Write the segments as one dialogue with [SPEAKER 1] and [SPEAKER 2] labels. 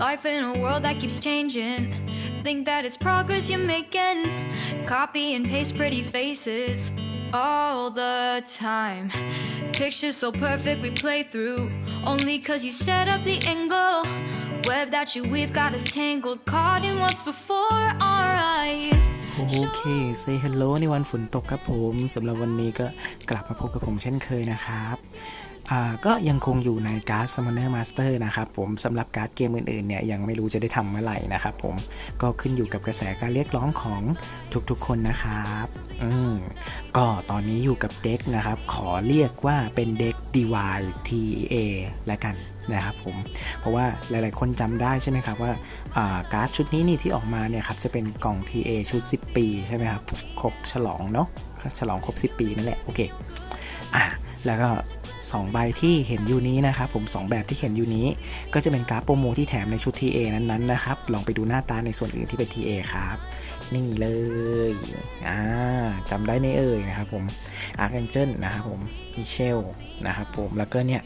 [SPEAKER 1] Life in a world that keeps changing. Think that it's progress you're making. Copy and paste pretty faces all the time. Pictures so perfect we play through. Only cause you set up the angle. Web that you weave got us tangled. Caught in what's before our eyes.
[SPEAKER 2] โอเค say hello ในวันฝนตกครับผมสำหรับวันนี้ก็กลับมาพบกับผมเช่นเคยนะครับอ่า ก็ยังคงอยู่ในการ์ด Summoner Master นะครับผมสำหรับการ์ดเกมอื่นๆเนี่ยยังไม่รู้จะได้ทำเมื่อไหร่นะครับผมก็ขึ้นอยู่กับกระแสการเรียกร้องของทุกๆคนนะครับอืมก็ตอนนี้อยู่กับเด็กนะครับ ขอเรียกว่าเป็นเด็ก DY TA แล้วกันนะครับผมเพราะว่าหลายๆคนจำได้ใช่ไหมครับว่าอ่าการ์ดชุดนี้นี่ที่ออกมาเนี่ยครับจะเป็นกล่อง TA ชุด 10 ปีใช่ไหมครับครบฉลองเนาะฉลองครบ 10 ปีนั่นแหละโอเคอะแล้วก็ 2 ใบที่เห็นอยู่นี้นะครับผม 2 แบบที่เห็นอยู่นี้ ก็จะเป็นการ์ดโปรโมที่แถมในชุด TA นั้นๆนะครับ ลองไปดูหน้าตาในส่วนอื่นที่เป็น TA ครับนี่เลยอ่าจำได้ไหมเอ่ยนะครับผมอาร์คแองเจิลนะครับผมมิเชลนะครับผมแล้วก็เนี่ย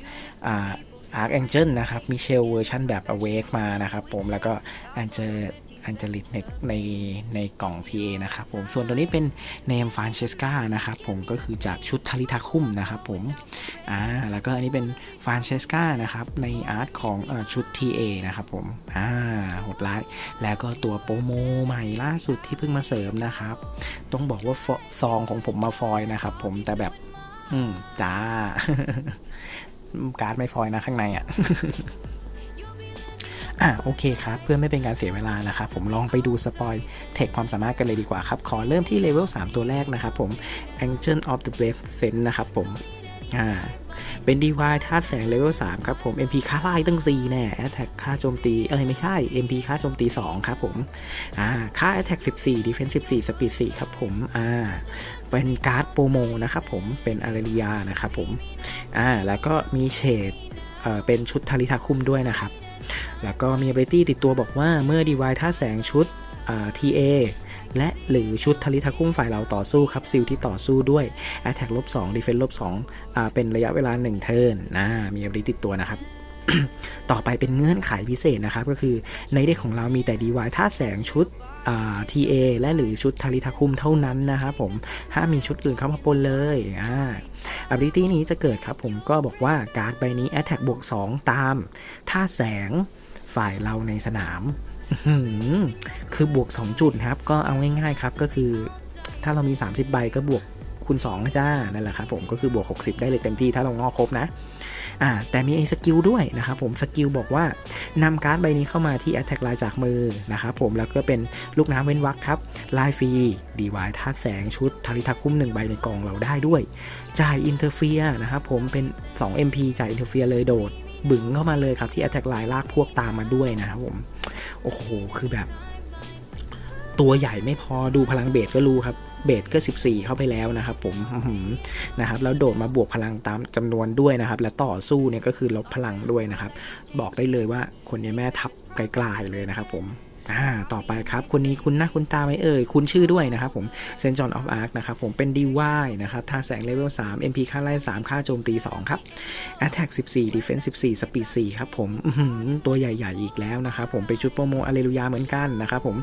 [SPEAKER 2] อ่าอาร์คแองเจิลนะครับมิเชลเวอร์ชันแบบ Awake มานะครับผมแล้วก็แอันเจอ อันเจลิตในในในกล่อง TA นะครับผมส่วนตัวนี้เป็นเนมฟานเชสกานะครับผมก็คือจากชุดทาริทาคุมนะครับผมอ่าแล้วก็อันนี้เป็นฟานเชสกานะครับในอาร์ตของอชุด TA นะครับผมอ่าหดร้าย แล้วก็ตัวโปรโมใหม่ล่าสุดที่เพิ่งมาเสริมนะครับ ต้องบอกว่าซองของผมมาฟอยนะครับผมแต่แบบ อืมจ้าการ์ดไม่ฟอยนะข้างในอะ อะโอเคครับเพื่อไม่เป็นการเสียเวลานะครับผมลองไปดูสปอยเทคความสามารถกันเลยดีกว่าครับ ขอเริ่มที่เลเวล3 ตัวแรกนะครับผม Angel of the Brave Sense นะครับผมอ่าเป็น DY ธาตุแสงเลเวล3ครับผม MP ค่าไล่ตั้ง 4 แน่ Attack ค่าโจมตี เอ้ยไม่ใช่ MP ค่าโจมตี 2 ครับผมอ่าค่า Attack 14 Defense 14 Speed 4 ครับผมอ่าเป็นการ์ดโปรโมนะครับผมเป็นอารียานะครับผมอ่าแล้วก็มีเฉดเอ่อเป็นชุดทาริทาคุมด้วยนะครับ แล้วก็มี ability ติดตัวบอกว่าเมื่อ DY ท่าแสงชุด TA และหรือชุดทลิทาคุมฝ่ายเราต่อสู้ครับซิลที่ต่อสู้ด้วย Attack ลบ2 Defense ลบ2อ่าเป็นระยะเวลา 1 เทิร์นนะมี ability ติดตัวนะครับ ต่อไปเป็นเงื่อนไขพิเศษนะครับ ก็คือในเด็กของเรามีแต่ DY ท่าแสงชุด TA และหรือชุดทาริทาคุมเท่านั้นนะครับผมห้ามมีชุดอื่นเข้ามาปนเลยอ่า ability นี้จะเกิดครับผมก็บอกว่าการ์ดใบนี้ attack บวก2 ตามท่าแสงฝ่ายเราในสนาม คือบวก 2 จุดครับ ก็เอาง่ายๆครับก็คือ ถ้าเรามี 30 ใบก็บวกคูณ2นะจ้านั่นแหละครับผมก็คือบวก 60 ได้เลยเต็มที่ถ้าเรางอกครบนะ อ่าแต่มีไอ้สกิลด้วยนะครับผมสกิลบอกว่านำการ์ดใบนี้เข้ามาที่ attack ลายจากมือนะครับผมแล้วก็เป็นลูกน้ำเว้นวรรคครับลายฟรีดีวายธาตุแสงชุดทาริทักคุ้มหนึ่งใบในกองเราได้ด้วย จ่ายอินเตอร์เฟียนะครับผมเป็น 2 MP จ่ายอินเตอร์เฟียเลยโดด บึ๋งเข้ามาเลยครับที่ Attack Line ลากพวกตามมาด้วยนะครับผมโอ้โหคือแบบ ตัวใหญ่ไม่พอดูพลังเบสก็รู้ครับ เบสก็ 14 เข้าไปแล้วนะครับผมนะครับแล้วโดดมาบวกพลังตามจำนวนด้วยนะครับ และต่อสู้เนี่ยก็คือลบพลังด้วยนะครับ บอกได้เลยว่าคนนี้แม่ทับไกลๆเลยนะครับผม อ่าต่อไปครับคนนี้คุณหน้าคุณตาไหมเอ่ยคุณชื่อด้วยนะครับผมเซนจอนออฟอาร์คนะครับผมเป็น DY นะครับท่าแสงเลเวล3 MP ค่าไล่ 3 ค่าโจมตี 2 ครับ Attack 14 Defense 14 Speed 4ครับผมตัวใหญ่ๆอีกแล้วนะครับผมเป็นชุดโปรโมอเลลูยาเหมือนกันนะครับผม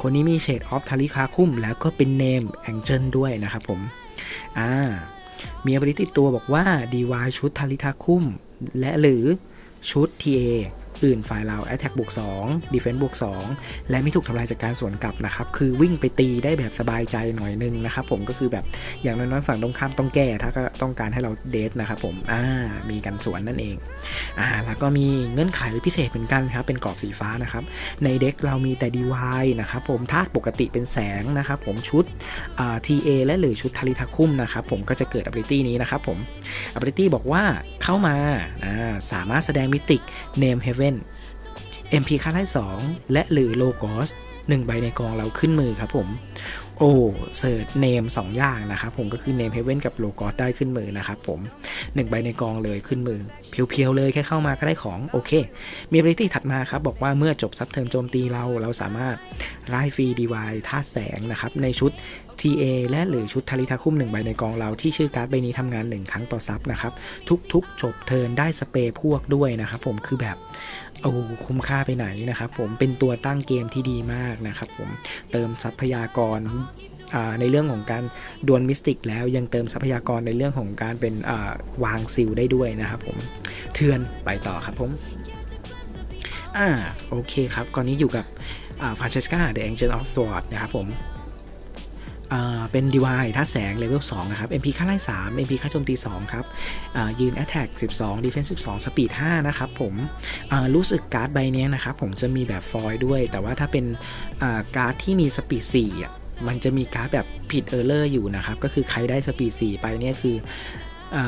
[SPEAKER 2] คนนี้มีเฉดออฟทาริคาคุ้มแล้วก็เป็นเนมแองเจิลด้วยนะครับผมอ่ามีอ b i l i t y ติดตัวบอกว่า DY ชุดทาริทาคุ้มและหรือชุด TA อื่นฝ่ายเรา Attack บวก2 Defense บวก2 และไม่ถูกทำลายจากการสวนกลับนะครับ คือวิ่งไปตีได้แบบสบายใจหน่อยนึงนะครับผมก็คือแบบอย่างน้อยๆฝั่งตรงข้ามต้องแก้ ถ้าก็ต้องการให้เราเดทนะครับผมอ่ามีกันสวนนั่นเองอ่าแล้วก็มีเงื่อนไขพิเศษเหมือนกันครับเป็นกรอบสีฟ้านะครับในเด็กเรามีแต่ DY นะครับผมธาตุปกติเป็นแสงนะครับผมชุดอ่า TA และหรือชุดทาริทาคุมนะครับผมก็จะเกิด ability นี้นะครับผม ability บอกว่าเข้ามาอ่าสามารถแสดงมิติก Name Heaven MP ค่าไล่2และหรือโลโกส1ใบในกองเราขึ้นมือครับผม โอ้เสิร์ชเนม2อย่างนะครับผมก็คือเนมเฮเว่นกับโลโกสได้ขึ้นมือนะครับผม 1 ใบในกองเลยขึ้นมือเพียวๆเลยแค่เข้ามาก็ได้ของโอเค มี ability ถัดมาครับ บอกว่าเมื่อจบซับเทิร์นโจมตีเรา เราสามารถไล่ฟรีดีวายท่าแสงนะครับ ในชุด TA และหรือชุดทาริทาคุ้มหนึ่งใบในกองเราที่ชื่อการ์ดใบนี้ทำงาน1ครั้งต่อซับนะครับ ทุกๆ จบเทิร์นได้สเปรย์พวกด้วยนะครับผมคือแบบโอ้คุ้มค่าไปไหนนะครับผมเป็นตัวตั้งเกมที่ดีมากนะครับผมเติมทรัพยากร ในเรื่องของการดวลมิสติก แล้วยังเติมทรัพยากรในเรื่องของการเป็นวางซิลได้ด้วยนะครับผมเทือนไปต่อครับผมอ่าโอเคครับก่อนนี้อยู่กับฟานเชสกาเดอะแองเจิลออฟสวอร์ดนะครับผมอ่าเป็น DY ท่าแสงเลเวล2นะครับ MP ค่าไล่3 MP ค่าโจมตี 2 ครับอ่ายืน Attack 12 Defense 12 Speed 5 นะครับผมอ่ารู้สึกการ์ดใบนี้นะครับ ผมจะมีแบบฟอยล์ด้วย แต่ว่าถ้าเป็นการ์ดที่มี Speed 4อ่ มันจะมีการ์ดแบบผิดเออร์เลอร์อยู่นะครับ ก็คือใครได้ Speed 4ไปเนี่ยคืออ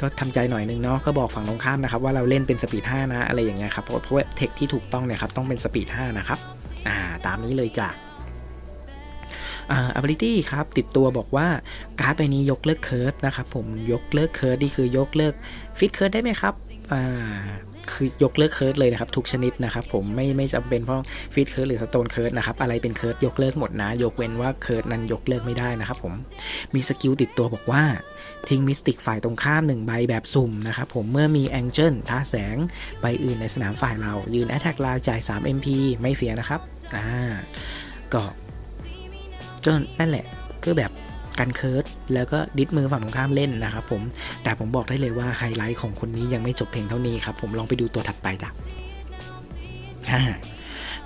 [SPEAKER 2] ก็ทำใจหน่อยนึงเนาะก็บอกฝั่งตรงข้ามนะครับ ว่าเราเล่นเป็นสปีด5นะ อะไรอย่างเงี้ยครับ เพราะเพราะว่าเทคที่ถูกต้องเนี่ยครับต้องเป็นสปีด5นะครับอ่าตามนี้เลยจ้ะอ่า ability ครับติดตัวบอกว่าการ์ดใบนี้ยกเลิกเคิร์ดนะครับผมยกเลิกเคิร์ดนี่คือยกเลิกฟิตเคิร์ดได้ไหมครับอ่า คือยกเลิกเคิร์ดเลยนะครับทุกชนิดนะครับผมไม่ไม่จำเป็นเพราะฟิตเคิร์ดหรือสโตนเคิร์ดนะครับอะไรเป็นเคิร์ดยกเลิกหมดนะ ยกเว้นว่าเคิร์ดนั้นยกเลิกไม่ได้นะครับผมมีสกิลติดตัวบอกว่าทิ้งมิสติกฝ่ายตรงข้าม1ใบแบบสุ่มนะครับผมเมื่อมีแองเจิลท่าแสงใบอื่นในสนามฝ่ายเรา ยืนแอตแทกลาจ่าย 3 MP ไม่เฟียนะครับอ่าก็ก็นั่นแหละก็แบบ กันเคิร์ดแล้วก็ดิสมือฝั่งตรงข้ามเล่นนะครับผมแต่ผมบอกได้เลยว่าไฮไลท์ของคนนี้ยังไม่จบเพียงเท่านี้ครับผมลองไปดูตัวถัดไปจ้ะ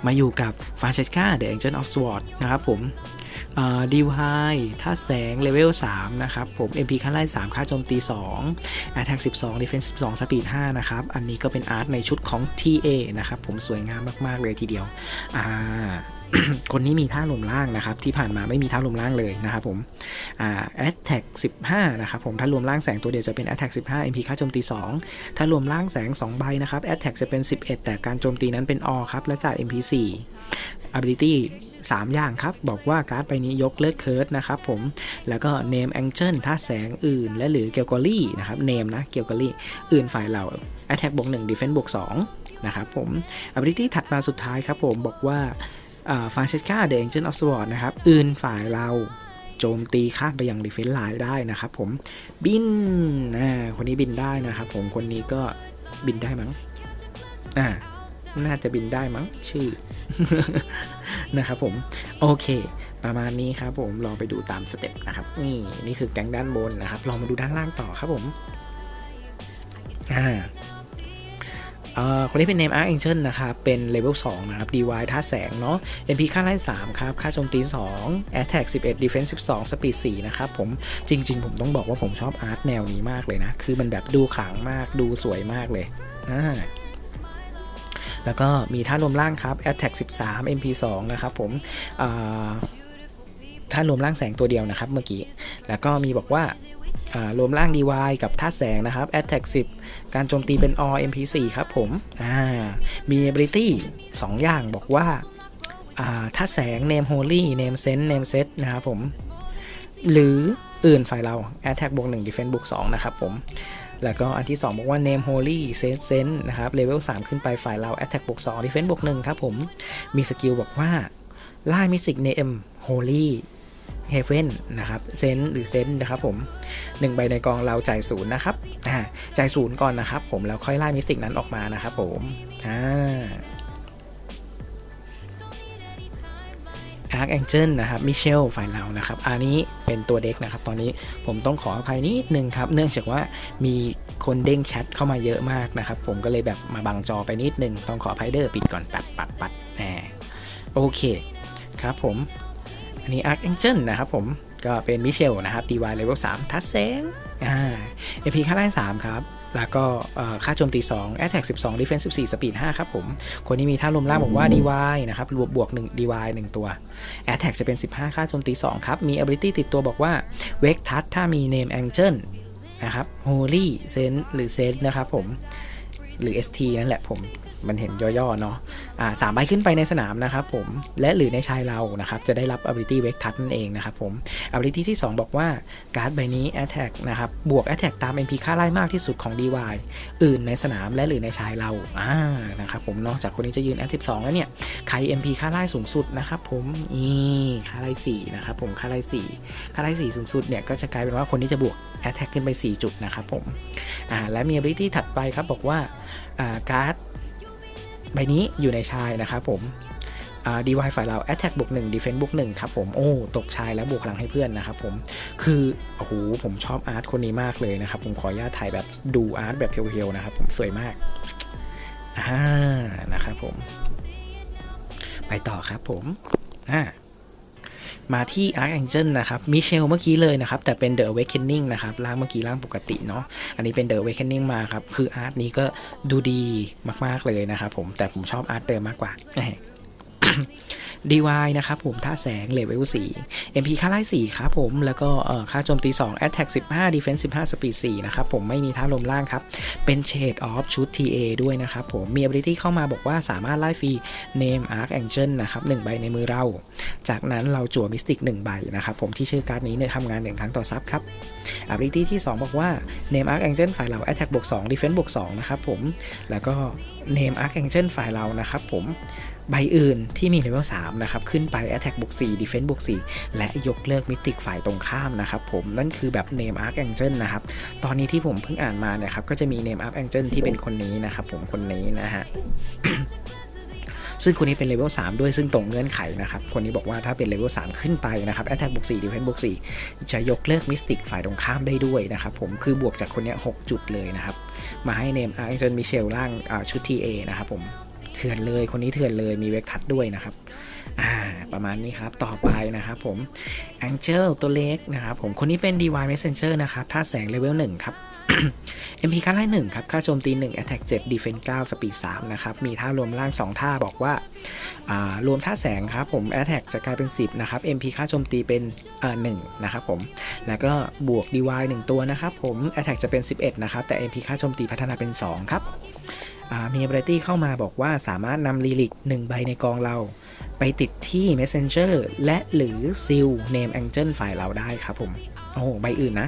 [SPEAKER 2] มาอยู่กับฟาเชสกาเดอะแองเจิลออฟสวอร์ดนะครับผมดีวไฮท่าแสง เลเวล 3 นะครับ ผม MP ค่าไล่ 3 ค่าโจมตี 2 Attack 12 Defense 12 Speed 5 นะครับ อันนี้ก็เป็นอาร์ตในชุดของ TA นะครับ ผมสวยงามมาก ๆ เลยทีเดียว อ่า คนนี้มีท่าลมล่างนะครับ ที่ผ่านมาไม่มีท่าลมล่างเลยนะครับผมอ่า Attack 15 นะครับผมถ้ารวมล่างแสงตัวเดียวจะเป็น Attack 15 MP ค่าโจมตี 2 ถ้ารวมล่างแสง 2 ใบนะครับ Attack จะเป็น 11 แต่การโจมตีนั้นเป็น All ครับ และจ่าย MP 4 Ability 3 อย่างครับ บอกว่าการ์ดใบนี้ยกเลิกเคิร์ดนะครับผม แล้วก็ Name Angel ท่าแสงอื่น และหรือเกียวกอรี่นะครับ Name นะ เกียวกอรี่ อื่นฝ่ายเรา Attack บวก1 Defense บวก2นะครับผม Ability ถัดมาสุดท้ายครับผมบอกว่า ฟานเชสกาเดอะแองเจิลออฟสวอร์ดนะครับอื่นฝ่ายเราโจมตีข้ามไปยังดีเฟนไลน์ได้นะครับผมบินอ่าคนนี้บินได้นะครับผมคนนี้ก็บินได้มั้งอ่าน่าจะบินได้มั้งชื่อนะครับผมโอเคประมาณนี้ครับผมลองไปดูตามสเต็ปนะครับนี่นี่คือแก๊งด้านบนนะครับ ลองมาดูด้านล่างต่อครับผมอ่า คนที่เป็น Name Arc Angel นะครับ เป็นเลเวล2นะครับ DY ท่าแสงเนาะ MP ค่าไล่3ครับ ค่าโจมตี 2 Attack 11 Defense 12 Speed 4นะครับ ผมจริง ๆ ผมต้องบอกว่าผมชอบอาร์ตแนวนี้มากเลยนะ คือมันแบบดูขลังมากดูสวยมากเลยอ่าแล้วก็มีท่ารวมล่างครับ Attack 13 MP 2นะครับผมท่ารวมล่างแสงตัวเดียวนะครับเมื่อกี้ แล้วก็มีบอกว่า รวมล่าง DY กับท่าแสงนะครับ Attack 10 การโจมตีเป็น All MP4 ครับผมมี ability 2 อย่างบอกว่าอ่าแสง name holy name sense name set นะครับผม หรืออื่นฝ่ายเรา attack บวก1 defense บวก2นะครับผม แล้วก็อันที่ 2 บอกว่า name holy sense sense นะครับ level 3 ขึ้นไปฝ่ายเรา attack บวก2 defense บวก1ครับผม มีสกิลบอกว่าไล่ mystic name holy เฮเฟนนะครับ sense หรือ sense นะครับผมหนึ่งใบในกองเราจ่ายศูนย์นะครับอ่าจ่ายศูนย์ก่อนนะครับผมแล้วค่อยไล่มิสติกนั้นออกมานะครับผมอ่าอาร์คแองเจิลนะครับมิเชลฝ่ายเรานะครับอันนี้เป็นตัวเด็กนะครับ ตอนนี้ผมต้องขออภัยนิดนึงครับ เนื่องจากว่ามีคนเด้งแชทเข้ามาเยอะมากนะครับ ผมก็เลยแบบมาบังจอไปนิดนึง ต้องขออภัยเดอร์ปิดก่อนปัดปัดปัดแหมโอเคครับผม อันนี้ Archangel นะครับผม ก็เป็นมิเชลนะครับ DY level 3 ทัสเซงอ่า AP ค่าไล่3ครับ แล้วก็เอ่อค่าโจมตี 2 Attack 12 Defense 14 Speed 5 ครับผม คนนี้มีท่าลมล่างบอกว่า DY นะครับรวมบวก1 DY 1 ตัว Attack จะเป็น 15 ค่าโจมตี 2 ครับ มี ability ติดตัวบอกว่า Wake Touch ถ้ามี Name Angel นะครับ Holy Sense หรือ Sense นะครับผม หรือ ST นั่นแหละผมมันเห็นย่อๆเนาะอ่าสามใบขึ้นไปในสนามนะครับผมและหรือในชายเรานะครับจะได้รับ ability wake touch นั่นเองนะครับผม ability ที่ 2 บอกว่าการ์ดใบนี้ attack นะครับบวก attack ตาม MP ค่าไล่มากที่สุดของ DY อื่นในสนามและหรือในชายเราอ่านะครับผมนอกจากคนนี้จะยืน F 12แล้วเนี่ยใคร MP ค่าไล่สูงสุดนะครับผมนี่ค่าไล่4นะครับผมค่าไล่4ค่าไล่4สูงสุดเนี่ยก็จะกลายเป็นว่าคนนี้จะบวก attack ขึ้นไป 4 จุดนะครับผมอ่าและมี ability ถัดไปครับบอกว่าอ่าการ์ด ใบนี้อยู่ในชายนะครับผมอ่ายฝ่ายเรา attack บวก1 defense บวก1ครับผมโอ้ตกชายแล้วบวกพลังให้เพื่อนนะครับผมคือโอ้โหผมชอบอาร์ตคนนี้มากเลยนะครับ ผมขออนุญาตถ่ายแบบดูอาร์ตแบบเพียวๆนะครับ ผมสวยมากอ่านะครับผม ไปต่อครับผมอ่า มาที่ Archangel นะครับมิเชลเมื่อกี้เลยนะครับ แต่เป็น The Awakening นะครับร่างเมื่อกี้ร่างปกติเนาะอันนี้เป็น The Awakening มาครับ คืออาร์ตนี้ก็ดูดีมาก ๆ เลยนะครับผมแต่ผมชอบอาร์ตเดิมมากกว่า DY นะครับผมท่าแสงเลเวล4 MP ค่าไล่4ครับผมแล้วก็ค่าโจมตี2 Attack 15 Defense 15 Speed 4นะครับผมไม่มีท่าลมล่างครับ เป็น Shade of ชุด TA ด้วยนะครับผมมี ability เข้ามาบอกว่าสามารถไล่ฟรี Name Archangel นะครับ1ใบในมือเรา จากนั้นเราจั่ว Mystic 1ใบนะครับผมที่ชื่อการ์ดนี้เนี่ยทำงาน1ครั้งต่อซับครับ ability ที่ 2 บอกว่า Name Archangel ฝ่ายเรา Attack บวก2 Defense บวก2นะครับผมแล้วก็ Name Archangel ฝ่ายเรานะครับผมใบอื่นที่มีเลเวล3นะครับ ขึ้นไป Attack บวก4 Defense บวก4และยกเลิกมิติกฝ่ายตรงข้ามนะครับผมนั่นคือแบบ Name Archangel นะครับ ตอนนี้ที่ผมเพิ่งอ่านมาเนี่ยครับ ก็จะมี Name Archangel ที่เป็นคนนี้นะครับผมคนนี้นะฮะซึ่งคนนี้เป็นเลเวล3ด้วยซึ่งตรงเงื่อนไขนะครับ คนนี้บอกว่าถ้าเป็นเลเวล3ขึ้นไปนะครับ Attack บวก4 Defense บวก4จะยกเลิกมิสติกฝ่ายตรงข้ามได้ด้วยนะครับผมคือบวกจากคนนี้6จุดเลยนะครับ มาให้ Name Archangel Michelle ร่างชุด TA นะครับผมเถื่อนเลยคนนี้เถื่อนเลยมีเวกทัดด้วยนะครับประมาณนี้ครับ ต่อไปนะครับผม Angel ตัวเล็กนะครับผมคนนี้เป็น DY Messenger นะครับท่าแสงเลเวล1ครับ MP ค่าไล่1ครับ ค่าโจมตี 1 Attack 7 Defense 9 Speed 3นะครับ มีท่ารวมล่าง 2 ท่าบอกว่าารวมท่าแสงครับผม Attack จะกลายเป็น 10 นะครับ MP ค่าโจมตีเป็นอ่า1นะครับผม แล้วก็บวก DY 1 ตัวนะครับผม Attack จะเป็น 11 นะครับ แต่ MP ค่าโจมตีพัฒนาเป็น 2 ครับมี ability เข้ามาบอกว่าสามารถนำลีลิก1ใบในกองเรา ไปติดที่ Messenger และหรือ Seal Name Angel ฝ่ายเราได้ครับผม โอ้ใบอื่นนะ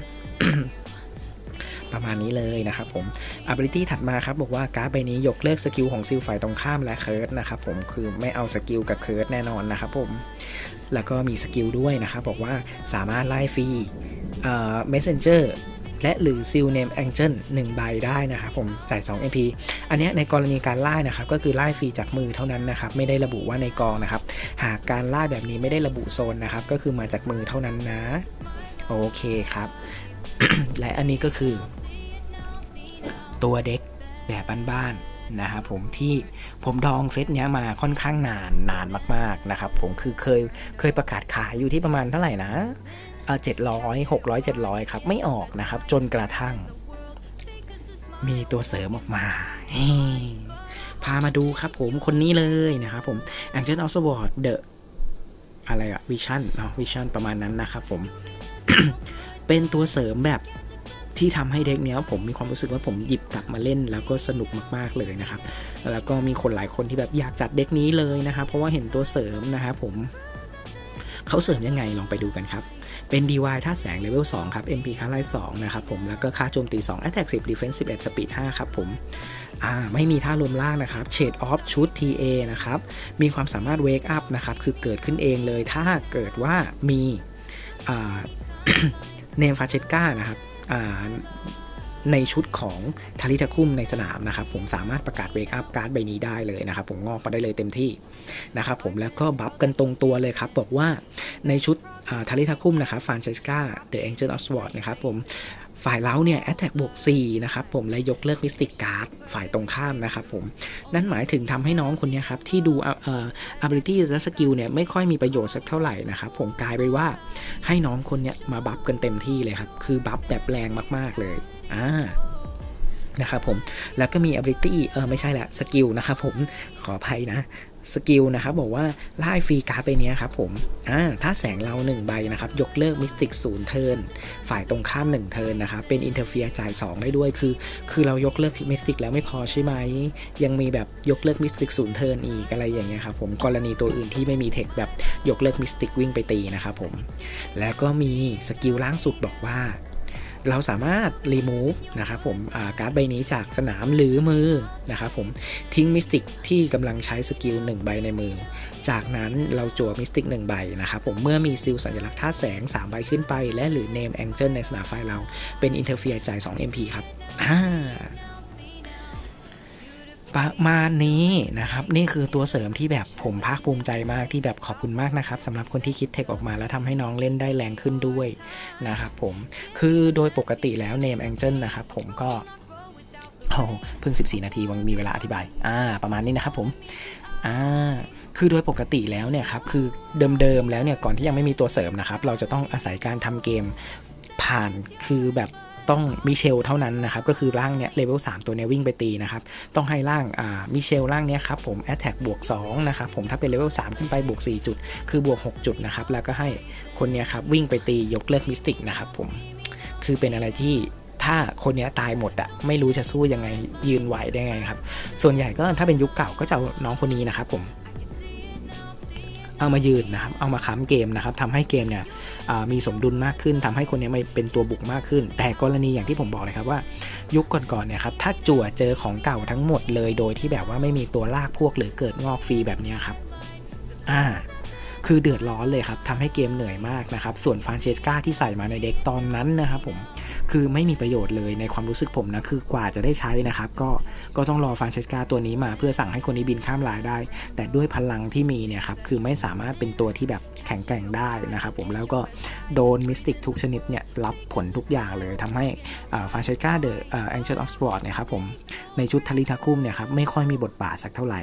[SPEAKER 2] ประมาณนี้เลยนะครับผม ability ถัดมาครับบอกว่าการ์ดใบนี้ยกเลิกสกิลของซิลฝ่ายตรงข้ามและเคิร์ดนะครับผมคือไม่เอาสกิลกับเคิร์ดแน่นอนนะครับผม แล้วก็มีสกิลด้วยนะครับบอกว่าสามารถไล่ฟรีเอ่อ messenger และหรือ seal name angel 1ใบได้นะครับผมจ่าย2 MP อันนี้ในกรณีการไล่นะครับ ก็คือไล่ฟรีจากมือเท่านั้นนะครับ ไม่ได้ระบุว่าในกองนะครับ หากการไล่แบบนี้ไม่ได้ระบุโซนนะครับ ก็คือมาจากมือเท่านั้นนะ โอเคครับ และอันนี้ก็คือ ตัวเด็กแบบบ้านๆนะครับผมที่ผมดองเซตเนี้ยมาค่อนข้างนานนานมากๆนะครับผมคือเคยเคยประกาศขายอยู่ที่ประมาณเท่าไหร่นะเจ็ดร้อยหกร้อยเจ็ดร้อยครับ ไม่ออกนะครับ จนกระทั่ง มีตัวเสริมออกมาพามาดูครับผมคนนี้เลยนะครับผม Angel of Sword The อะไรอะวิชั่นเนาะวิชั่นประมาณนั้นนะครับผม เป็นตัวเสริมแบบ ที่ทำให้เด็กเนี้ยผมมีความรู้สึกว่าผมหยิบกลับมาเล่น แล้วก็สนุกมากๆเลยนะครับ แล้วก็มีคนหลายคนที่แบบอยากจัดเด็กนี้เลยนะครับ เพราะว่าเห็นตัวเสริมนะครับผมเขาเสริมยังไงลองไปดูกันครับเป็น DY ท่าแสงเลเวล2ครับ MP ค่าไล่2นะครับผม แล้วก็ค่าโจมตี 2 Attack 10 Defense 11 Speed 5ครับผม อ่า ไม่มีท่ารวมล่างนะครับ Shade of ชุด TA นะครับ มีความสามารถ Wake Up นะครับ คือเกิดขึ้นเองเลย ถ้าเกิดว่ามี อ่า เนมฟาเชตกานะครับ ในชุดของทาริทาคุมในสนามนะครับผมสามารถประกาศเวกอัพการ์ดใบนี้ได้เลยนะครับผมงอกมาได้เลยเต็มที่นะครับผมแล้วก็บัฟกันตรงตัวเลยครับ บอกว่าในชุดทาริทาคุมนะครับฟานเชสกาเดอะแองเจิลออฟสวอร์ดนะครับผม ฝ่ายเราเนี่ยแอตแทกบวก4นะครับผมและยกเลิกมิสติกการ์ดฝ่ายตรงข้ามนะครับผม นั่นหมายถึงทำให้น้องคนนี้ครับ ที่ดูเอ่อ ability และสกิลเนี่ยไม่ค่อยมีประโยชน์สักเท่าไหร่นะครับผมกลายไปว่าให้น้องคนนี้มาบัฟกันเต็มที่เลยครับ คือบัฟแบบแรงมากๆเลยอ่านะครับผม แล้วก็มี ability เออไม่ใช่แหละสกิลนะครับผมขออภัยนะ สกิลนะครับบอกว่าไล่ฟรีการ์ดไปเนี้ยครับผมอ่าถ้าแสงเรา 1 ใบนะครับ ยกเลิกมิสติกศูนย์เทิร์นฝ่ายตรงข้าม 1 เทิร์นนะครับ เป็นอินเทอร์เฟียจ่าย 2 ได้ด้วยคือ คือเรายกเลิกมิสติกแล้วไม่พอใช่ไหม ยังมีแบบยกเลิกมิสติกศูนย์เทิร์นอีกอะไรอย่างเงี้ยครับผมกรณีตัวอื่นที่ไม่มีเทคแบบยกเลิกมิสติกวิ่งไปตีนะครับผมแล้วก็มีสกิลล่างสุดบอกว่า เราสามารถรีมูฟนะครับผมการ์ดใบนี้จากสนามหรือมือนะครับผมทิ้งมิสติกที่กำลังใช้สกิล1ใบในมือ จากนั้นเราจั่วมิสติก1ใบนะครับผมเมื่อมีซิลสัญลักษณ์ท่าแสง 3 ใบขึ้นไป และหรือเนมแองเจิลในสนามไฟเราเป็นอินเทอร์เฟียร์จ่าย 2 MP ครับอ่า ประมาณนี้นะครับ นี่คือตัวเสริมที่แบบผมภาคภูมิใจมากที่แบบขอบคุณมากนะครับสำหรับคนที่คิดเทคออกมาแล้วทำให้น้องเล่นได้แรงขึ้นด้วยนะครับผมคือโดยปกติแล้ว name angel นะครับผมก็เพิ่ง 14 นาทีวังมีเวลาอธิบาย อ่า ประมาณนี้นะครับผม อ่า คือโดยปกติแล้วเนี่ยครับ คือเดิมๆแล้วเนี่ย ก่อนที่ยังไม่มีตัวเสริมนะครับ เราจะต้องอาศัยการทำเกมผ่าน คือแบบ ต้องมิเชลเท่านั้นนะครับ ก็คือร่างเนี่ยเลเวล3ตัวเนี้ยวิ่งไปตีนะครับ ต้องให้ร่างอ่ามิเชลร่างเนี้ยครับผม Attack บวก2นะครับผมถ้าเป็นเลเวล3ขึ้นไปบวก 4 จุด คือบวก 6 จุดนะครับ แล้วก็ให้คนเนี้ยครับวิ่งไปตียกเลิกมิสติกนะครับผมคือเป็นอะไรที่ถ้าคนเนี้ยตายหมดอะไม่รู้จะสู้ยังไงยืนไหวได้ไงครับ ส่วนใหญ่ก็ถ้าเป็นยุคเก่าก็จะเอาน้องคนนี้นะครับผม เอามายืนนะครับ เอามาค้ำเกมนะครับทำให้เกมเนี่ย มีสมดุลมากขึ้นทำให้คนนี้ไม่เป็นตัวบุกมากขึ้น แต่กรณีอย่างที่ผมบอกเลยครับว่า ยุคก่อนๆเนี่ยครับถ้าจั่วเจอของเก่าทั้งหมดเลยโดยที่แบบว่าไม่มีตัวลากพวกหรือเกิดงอกฟรีแบบนี้ครับอ่าคือเดือดร้อนเลยครับทำให้เกมเหนื่อยมากนะครับ ส่วนฟานเชสกาที่ใส่มาในเด็กตอนนั้นนะครับผมคือไม่มีประโยชน์เลยในความรู้สึกผมนะ คือกว่าจะได้ใช้นะครับ ก็ก็ต้องรอฟานเชสกาตัวนี้มาเพื่อสั่งให้คนนี้บินข้ามลายได้ แต่ด้วยพลังที่มีเนี่ยครับ คือไม่สามารถเป็นตัวที่แบบแข็งแกร่งได้นะครับผมแล้วก็โดนมิสติกทุกชนิดเนี่ยรับผลทุกอย่างเลยทำให้ฟานเชสกาเดอะแองเจิลออฟสปอร์ตนี่ยครับผมในชุดทาริทาคุมเนี่ยครับไม่ค่อยมีบทบาทสักเท่าไหร่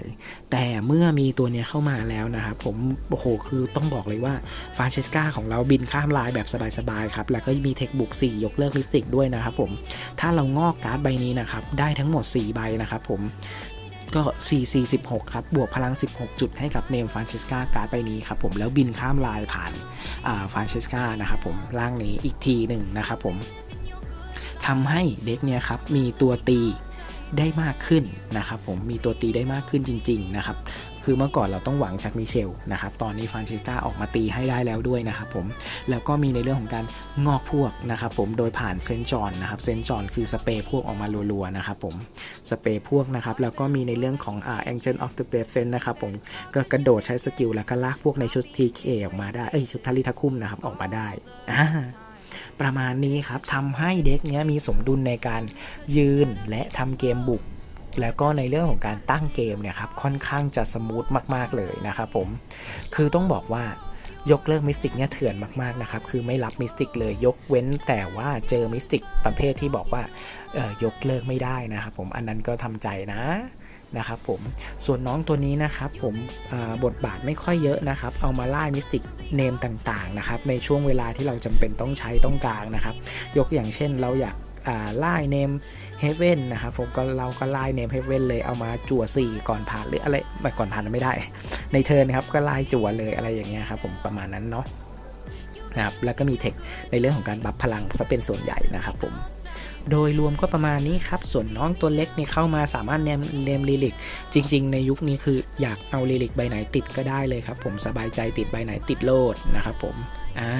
[SPEAKER 2] แต่เมื่อมีตัวเนี้ยเข้ามาแล้วนะครับผมโอ้โหคือต้องบอกเลยว่าฟานเชสกาของเราบินข้ามลายแบบสบายๆครับแล้วก็มีเทคบุก4 ยกเลิกมิสติกด้วยนะครับผมถ้าเรางอกการ์ดใบนี้นะครับได้ทั้งหมด 4 ใบนะครับผม ก็ 4 4 16ครับ บวกพลัง 16 จุดให้กับเนมฟานเชสกาการ์ดใบนี้ครับผม แล้วบินข้ามลายผ่านฟานเชสกานะครับผม ร่างนี้อีกทีหนึ่งนะครับผมทำให้เด็กเนี่ยครับ มีตัวตีได้มากขึ้นนะครับผมมีตัวตีได้มากขึ้นจริง ๆ นะครับ คือเมื่อก่อนเราต้องหวังจากมิเชลนะครับตอนนี้ฟานซิสกาออกมาตีให้ได้แล้วด้วยนะครับผมแล้วก็มีในเรื่องของการงอกพวกนะครับผมโดยผ่านเซนจอนนะครับเซนจอนคือสเปรย์พวกออกมารัวๆนะครับผมสเปรย์พวกนะครับแล้วก็มีในเรื่องของอ่า Angel of the Brave Sense นะครับผมก็กระโดดใช้สกิลแล้วก็ลากพวกในชุด TK ออกมาได้เอ้ยชุดทาริทาคุมนะครับออกมาได้อ่าประมาณนี้ครับทำให้เด็กเนี้ยมีสมดุลในการยืนและทำเกมบุก แล้วก็ในเรื่องของการตั้งเกมเนี่ยครับค่อนข้างจะสมูทมากๆเลยนะครับผมคือต้องบอกว่ายกเลิกมิสติกเนี่ยเถื่อนมากๆนะครับ คือไม่รับมิสติกเลยยกเว้นแต่ว่าเจอมิสติกประเภทที่บอกว่าเออยกเลิกไม่ได้นะครับผมอันนั้นก็ทำใจนะนะครับผมส่วนน้องตัวนี้นะครับผมบทบาทไม่ค่อยเยอะนะครับ เอามาไล่มิสติกเนมต่างๆนะครับในช่วงเวลาที่เราจำเป็นต้องใช้ต้องการนะครับ ยกอย่างเช่นเราอยาก ไล่เนมเฮเว่นนะครับผมก็เราก็ไล่เนมเฮเว่นเลยเอามาจั่ว 4 ก่อนผ่านหรืออะไรไม่ก่อนผ่านไม่ได้ ในเทิร์นครับก็ไล่จั่วเลยอะไรอย่างเงี้ยครับผมประมาณนั้นเนาะนะครับแล้วก็มีเทคในเรื่องของการบัฟพลังก็เป็นส่วนใหญ่นะครับผมโดยรวมก็ประมาณนี้ครับ ส่วนน้องตัวเล็กนี่เข้ามาสามารถเนมเนมลิลิก จริง ๆ ในยุคนี้คืออยากเอาลิลิกใบไหนติดก็ได้เลยครับ ผมสบายใจติดใบไหนติดโลดนะครับผม อ่า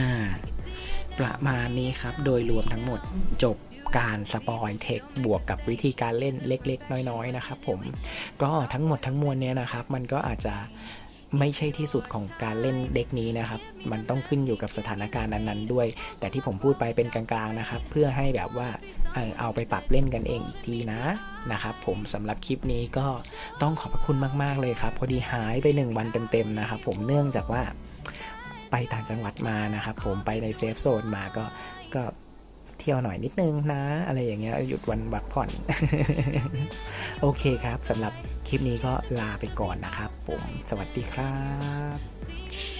[SPEAKER 2] ประมาณนี้ครับ โดยรวมทั้งหมดจบการสปอยเทคบวกกับวิธีการเล่นเล็ก ๆ น้อย ๆ นะครับผมก็ทั้งหมดทั้งมวลเนี้ยนะครับ มันก็อาจจะไม่ใช่ที่สุดของการเล่นเด็กนี้นะครับ มันต้องขึ้นอยู่กับสถานการณ์นั้นๆด้วย แต่ที่ผมพูดไปเป็นกลางๆนะครับ เพื่อให้แบบว่าเออเอาไปปรับเล่นกันเองอีกทีนะนะครับ ผมสำหรับคลิปนี้ก็ต้องขอบพระคุณมากๆเลยครับ พอดีหายไป 1 วันเต็มๆนะครับ ผมเนื่องจากว่า ไปต่างจังหวัดมานะครับผมไปในเซฟโซนมาก็ก็เที่ยวหน่อยนิดนึงนะ อะไรอย่างเงี้ยหยุดวันวักผ่อน โอเคครับสำหรับคลิปนี้ก็ลาไปก่อนนะครับผมสวัสดีครับ